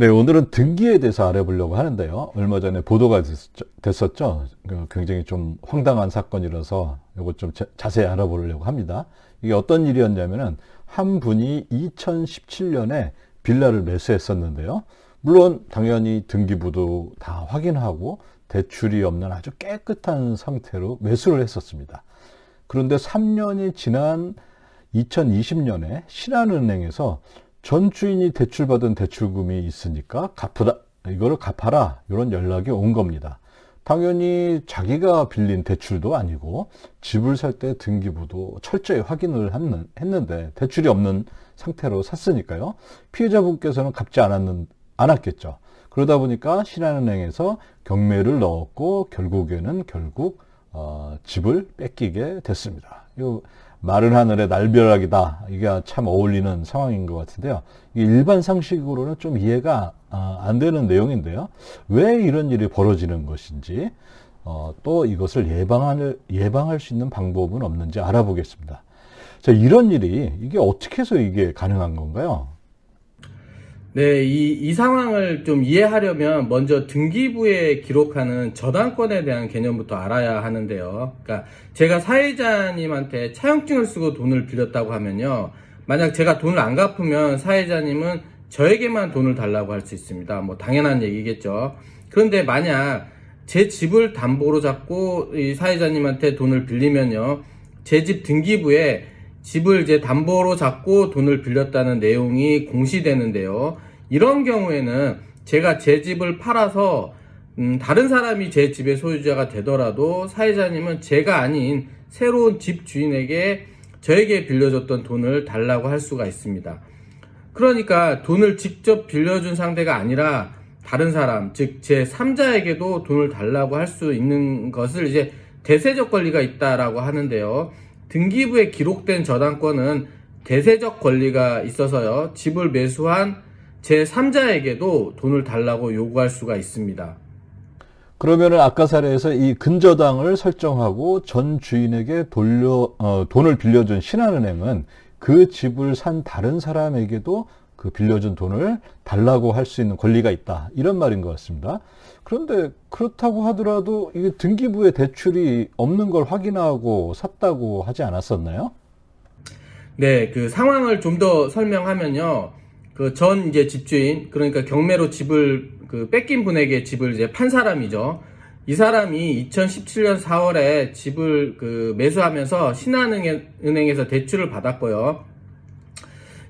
네, 오늘은 등기에 대해서 알아보려고 하는데요. 얼마 전에 보도가 됐었죠. 그 굉장히 좀 황당한 사건이라서 이거 좀 자, 자세히 알아보려고 합니다. 이게 어떤 일이었냐면은 한 분이 2017년에 빌라를 매수했었는데요. 물론 당연히 등기부도 다 확인하고 대출이 없는 아주 깨끗한 상태로 매수를 했었습니다. 그런데 3년이 지난 2020년에 신한은행에서 전 주인이 대출받은 대출금이 있으니까 갚으라, 이거를 갚아라. 이런 연락이 온 겁니다. 당연히 자기가 빌린 대출도 아니고 집을 살 때 등기부도 철저히 확인을 했는- 했는데 대출이 없는 상태로 샀으니까요. 피해자분께서는 갚지 않았는, 않았겠죠. 그러다 보니까 신한은행에서 경매를 넣었고 결국에는 결국 어, 집을 뺏기게 됐습니다. 이 마른 하늘의 날벼락이다. 이게 참 어울리는 상황인 것 같은데요. 일반 상식으로는 좀 이해가 아, 안 되는 내용인데요. 왜 이런 일이 벌어지는 것인지 어, 또 이것을 예방할 예방할 수 있는 방법은 없는지 알아보겠습니다. 자, 이런 일이 이게 어떻게 해서 이게 가능한 건가요? 네, 이, 이 상황을 좀 이해하려면 먼저 등기부에 기록하는 저당권에 대한 개념부터 알아야 하는데요. 그러니까 제가 사회자님한테 차용증을 쓰고 돈을 빌렸다고 하면요. 만약 제가 돈을 안 갚으면 사회자님은 저에게만 돈을 달라고 할 수 있습니다. 뭐 당연한 얘기겠죠. 그런데 만약 제 집을 담보로 잡고 이 사회자님한테 돈을 빌리면요. 제 집 등기부에 집을 이제 담보로 잡고 돈을 빌렸다는 내용이 공시되는데요. 이런 경우에는 제가 제 집을 팔아서 음, 다른 사람이 제 집의 소유자가 되더라도 사회자님은 제가 아닌 새로운 집 주인에게 저에게 빌려줬던 돈을 달라고 할 수가 있습니다. 그러니까 돈을 직접 빌려준 상대가 아니라 다른 사람, 즉 제 3자에게도 돈을 달라고 할 수 있는 것을 이제 대세적 권리가 있다라고 하는데요. 등기부에 기록된 저당권은 대세적 권리가 있어서요. 집을 매수한 제 3자에게도 돈을 달라고 요구할 수가 있습니다. 그러면은 아까 사례에서 이 근저당을 설정하고 전 주인에게 돌려 어, 돈을 빌려준 신한은행은 그 집을 산 다른 사람에게도 그 빌려준 돈을 달라고 할 수 있는 권리가 있다 이런 말인 것 같습니다. 그런데 그렇다고 하더라도 이게 등기부에 대출이 없는 걸 확인하고 샀다고 하지 않았었나요? 네, 그 상황을 좀 더 설명하면요. 그 전 이제 집주인, 그러니까 경매로 집을 그 뺏긴 분에게 집을 이제 판 사람이죠. 이 사람이 2017년 4월에 집을 그 매수하면서 신한은행에서 대출을 받았고요.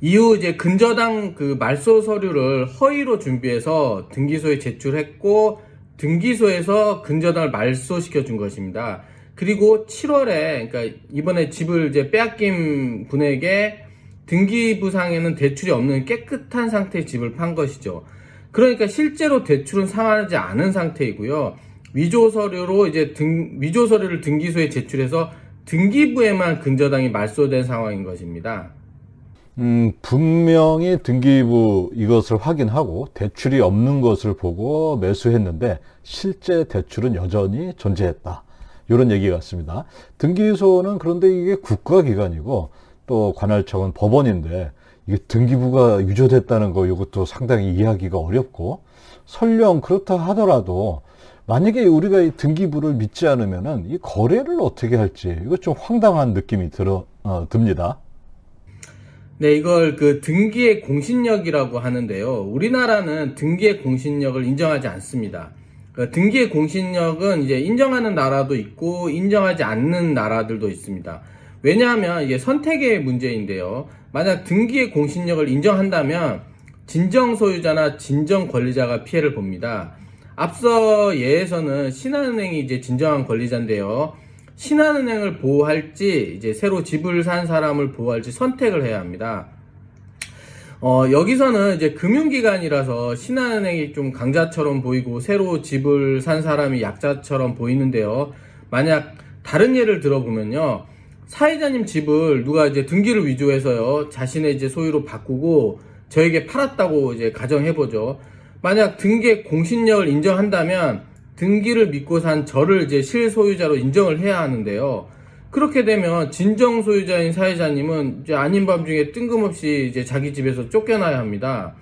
이후 이제 근저당 그 말소 서류를 허위로 준비해서 등기소에 제출했고 등기소에서 근저당을 말소시켜 준 것입니다. 그리고 7월에 그러니까 이번에 집을 이제 빼앗긴 분에게 등기부상에는 대출이 없는 깨끗한 상태의 집을 판 것이죠. 그러니까 실제로 대출은 상하지 않은 상태이고요. 위조 서류로 이제 등 위조 서류를 등기소에 제출해서 등기부에만 근저당이 말소된 상황인 것입니다. 음, 분명히 등기부 이것을 확인하고 대출이 없는 것을 보고 매수했는데 실제 대출은 여전히 존재했다. 이런 얘기 같습니다. 등기소는 그런데 이게 국가기관이고 또 관할청은 법원인데 이게 등기부가 유조됐다는 거 이것도 상당히 이해하기가 어렵고 설령 그렇다 하더라도 만약에 우리가 이 등기부를 믿지 않으면은 이 거래를 어떻게 할지 이거 좀 황당한 느낌이 들어 어, 듭니다. 네, 이걸 그 등기의 공신력이라고 하는데요. 우리나라는 등기의 공신력을 인정하지 않습니다. 그 등기의 공신력은 이제 인정하는 나라도 있고 인정하지 않는 나라들도 있습니다. 왜냐하면 이게 선택의 문제인데요. 만약 등기의 공신력을 인정한다면 진정 소유자나 진정 권리자가 피해를 봅니다. 앞서 예에서는 신한은행이 이제 진정한 권리자인데요. 신한은행을 보호할지 이제 새로 집을 산 사람을 보호할지 선택을 해야 합니다. 어, 여기서는 이제 금융기관이라서 신한은행이 좀 강자처럼 보이고 새로 집을 산 사람이 약자처럼 보이는데요. 만약 다른 예를 들어보면요. 사회자님 집을 누가 이제 등기를 위조해서요. 자신의 이제 소유로 바꾸고 저에게 팔았다고 이제 가정해보죠. 만약 등기의 공신력을 인정한다면 등기를 믿고 산 저를 이제 실소유자로 인정을 해야 하는데요. 그렇게 되면 진정 소유자인 사회자님은 이제 아닌 밤중에 뜬금없이 이제 자기 집에서 쫓겨나야 합니다.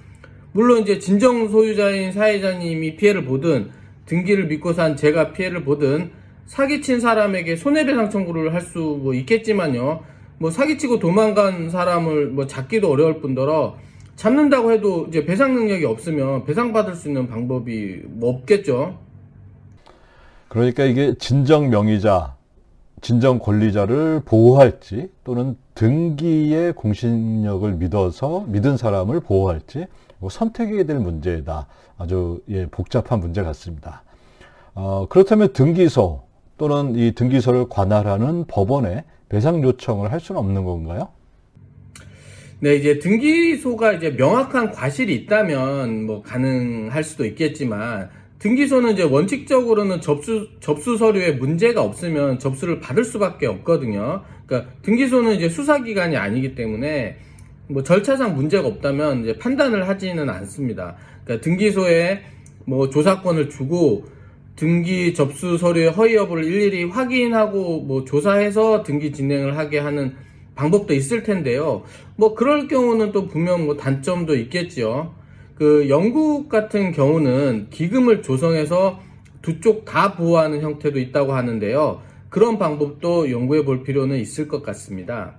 물론 이제 진정 소유자인 사회자님이 피해를 보든 등기를 믿고 산 제가 피해를 보든 사기친 사람에게 손해배상 청구를 할 수 뭐 있겠지만요. 뭐 사기치고 도망간 사람을 뭐 잡기도 어려울 뿐더러 잡는다고 해도 이제 배상 능력이 없으면 배상받을 수 있는 방법이 뭐 없겠죠. 그러니까 이게 진정 명의자, 진정 권리자를 보호할지 또는 등기의 공신력을 믿어서 믿은 사람을 보호할지 이거 선택해야 될 문제다. 아주 예, 복잡한 문제 같습니다. 어, 그렇다면 등기소 또는 이 등기소를 관할하는 법원에 배상 요청을 할 수는 없는 건가요? 네, 이제 등기소가 이제 명확한 과실이 있다면 뭐 가능할 수도 있겠지만 등기소는 이제 원칙적으로는 접수 접수 서류에 문제가 없으면 접수를 받을 수밖에 없거든요. 그러니까 등기소는 이제 수사 기관이 아니기 때문에 뭐 절차상 문제가 없다면 이제 판단을 하지는 않습니다. 그러니까 등기소에 뭐 조사권을 주고 등기 접수 서류의 허위 여부를 일일이 확인하고 뭐 조사해서 등기 진행을 하게 하는 방법도 있을 텐데요. 뭐 그럴 경우는 또 분명 뭐 단점도 있겠지요. 그 영국 같은 경우는 기금을 조성해서 두 쪽 다 보호하는 형태도 있다고 하는데요. 그런 방법도 연구해 볼 필요는 있을 것 같습니다.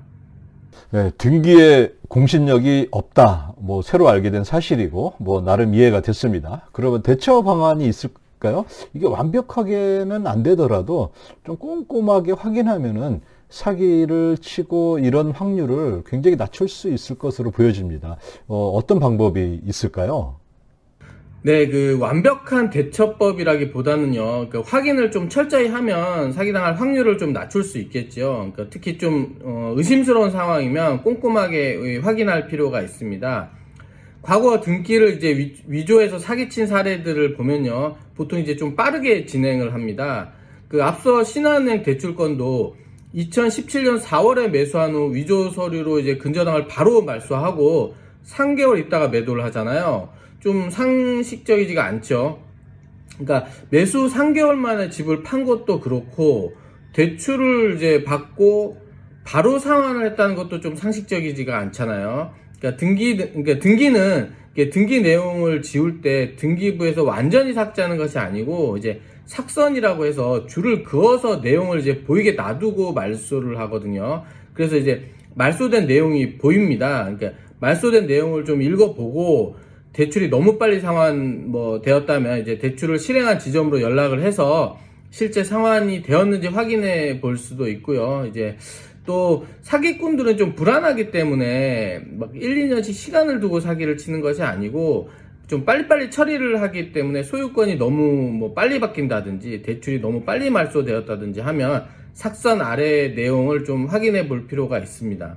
네, 등기에 공신력이 없다. 뭐 새로 알게 된 사실이고 뭐 나름 이해가 됐습니다. 그러면 대처 방안이 있을까요? 이게 완벽하게는 안 되더라도 좀 꼼꼼하게 확인하면은 사기를 치고 이런 확률을 굉장히 낮출 수 있을 것으로 보여집니다. 어, 어떤 방법이 있을까요? 네, 그 완벽한 대처법이라기보다는요, 그 확인을 좀 철저히 하면 사기당할 확률을 좀 낮출 수 있겠죠. 그러니까 특히 좀 어, 의심스러운 상황이면 꼼꼼하게 확인할 필요가 있습니다. 과거 등기를 이제 위- 위조해서 사기친 사례들을 보면요, 보통 이제 좀 빠르게 진행을 합니다. 그 앞서 신한은행 대출건도 2017년 4월에 매수한 후 위조 서류로 이제 근저당을 바로 말소하고 3개월 있다가 매도를 하잖아요. 좀 상식적이지가 않죠. 그러니까 매수 3개월 만에 집을 판 것도 그렇고 대출을 이제 받고 바로 상환을 했다는 것도 좀 상식적이지가 않잖아요. 그러니까 등기 그러니까 등기는 등기 내용을 지울 때 등기부에서 완전히 삭제하는 것이 아니고 이제 삭선이라고 해서 줄을 그어서 내용을 이제 보이게 놔두고 말소를 하거든요. 그래서 이제 말소된 내용이 보입니다. 그러니까 말소된 내용을 좀 읽어보고 대출이 너무 빨리 상환 뭐 되었다면 이제 대출을 실행한 지점으로 연락을 해서 실제 상환이 되었는지 확인해 볼 수도 있고요. 이제 또 사기꾼들은 좀 불안하기 때문에 막 1, 2년씩 시간을 두고 사기를 치는 것이 아니고 좀 빨리빨리 처리를 하기 때문에 소유권이 너무 뭐 빨리 바뀐다든지 대출이 너무 빨리 말소되었다든지 하면 삭선 아래 내용을 좀 확인해 볼 필요가 있습니다.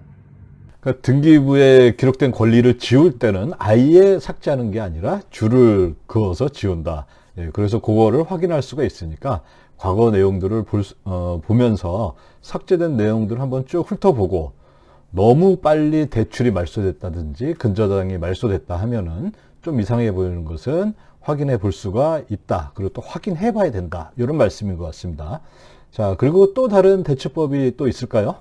그러니까 등기부에 기록된 권리를 지울 때는 아예 삭제하는 게 아니라 줄을 그어서 지운다. 예, 그래서 그거를 확인할 수가 있으니까 과거 내용들을 볼, 수- 어, 보면서 삭제된 내용들을 한번 쭉 훑어보고 너무 빨리 대출이 말소됐다든지 근저당이 말소됐다 하면은 좀 이상해 보이는 것은 확인해 볼 수가 있다. 그리고 또 확인해 봐야 된다. 이런 말씀인 것 같습니다. 자, 그리고 또 다른 대처법이 또 있을까요?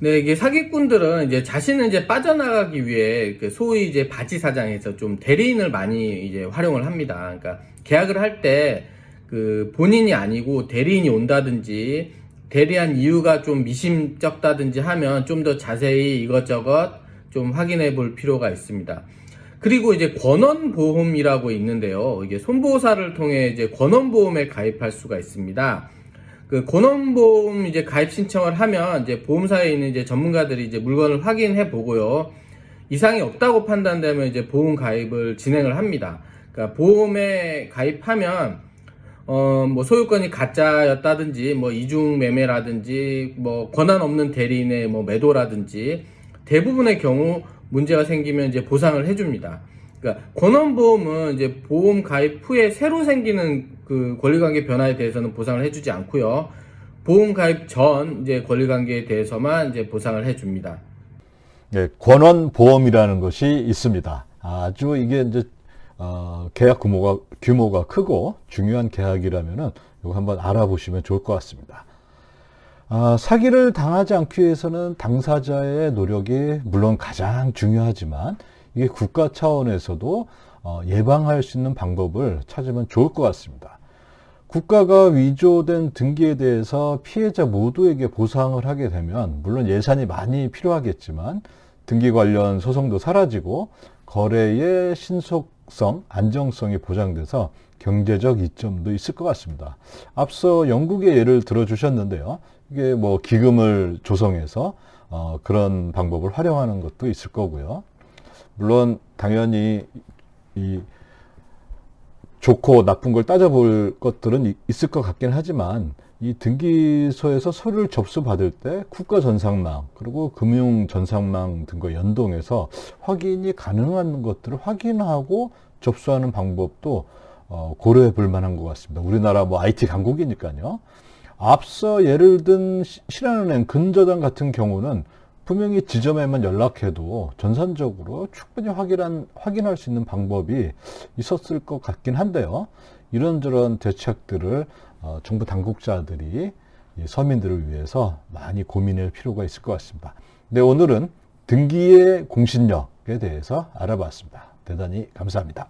네, 이게 사기꾼들은 이제 자신은 이제 빠져나가기 위해 그 소위 이제 바지 사장에서 좀 대리인을 많이 이제 활용을 합니다. 그러니까 계약을 할 때 그 본인이 아니고 대리인이 온다든지 대리한 이유가 좀 미심쩍다든지 하면 좀 더 자세히 이것저것 좀 확인해 볼 필요가 있습니다. 그리고 이제 권원보험이라고 있는데요. 이게 손보호사를 통해 이제 권원보험에 가입할 수가 있습니다. 그 권원보험 이제 가입 신청을 하면 이제 보험사에 있는 이제 전문가들이 이제 물건을 확인해 보고요. 이상이 없다고 판단되면 이제 보험 가입을 진행을 합니다. 그러니까 보험에 가입하면 어 뭐 소유권이 가짜였다든지 뭐 이중 매매라든지 뭐 권한 없는 대리인의 뭐 매도라든지 대부분의 경우 문제가 생기면 이제 보상을 해줍니다. 그러니까 권원보험은 이제 보험 가입 후에 새로 생기는 그 권리관계 변화에 대해서는 보상을 해주지 않고요. 보험 가입 전 이제 권리관계에 대해서만 이제 보상을 해줍니다. 예, 권원 보험이라는 것이 있습니다. 아주 이게 이제 어, 계약 규모가 규모가 크고 중요한 계약이라면은 이거 한번 알아보시면 좋을 것 같습니다. 아, 사기를 당하지 않기 위해서는 당사자의 노력이 물론 가장 중요하지만 이게 국가 차원에서도 어, 예방할 수 있는 방법을 찾으면 좋을 것 같습니다. 국가가 위조된 등기에 대해서 피해자 모두에게 보상을 하게 되면 물론 예산이 많이 필요하겠지만 등기 관련 소송도 사라지고 거래의 신속성, 안정성이 보장돼서 경제적 이점도 있을 것 같습니다. 앞서 영국의 예를 들어주셨는데요. 이게 뭐 기금을 조성해서 어, 그런 방법을 활용하는 것도 있을 거고요. 물론 당연히 이 좋고 나쁜 걸 따져볼 것들은 이- 있을 것 같긴 하지만 이 등기소에서 서류를 접수받을 때 국가 전산망 그리고 금융 전산망 등과 연동해서 확인이 가능한 것들을 확인하고 접수하는 방법도 어, 고려해 볼 만한 것 같습니다. 우리나라 뭐 IT 강국이니까요. 앞서 예를 든 시- 신한은행 근저당 같은 경우는 분명히 지점에만 연락해도 전산적으로 충분히 확인한, 확인할 수 있는 방법이 있었을 것 같긴 한데요. 이런저런 대책들을 어, 정부 당국자들이 이 서민들을 위해서 많이 고민할 필요가 있을 것 같습니다. 네, 오늘은 등기의 공신력에 대해서 알아봤습니다. 대단히 감사합니다.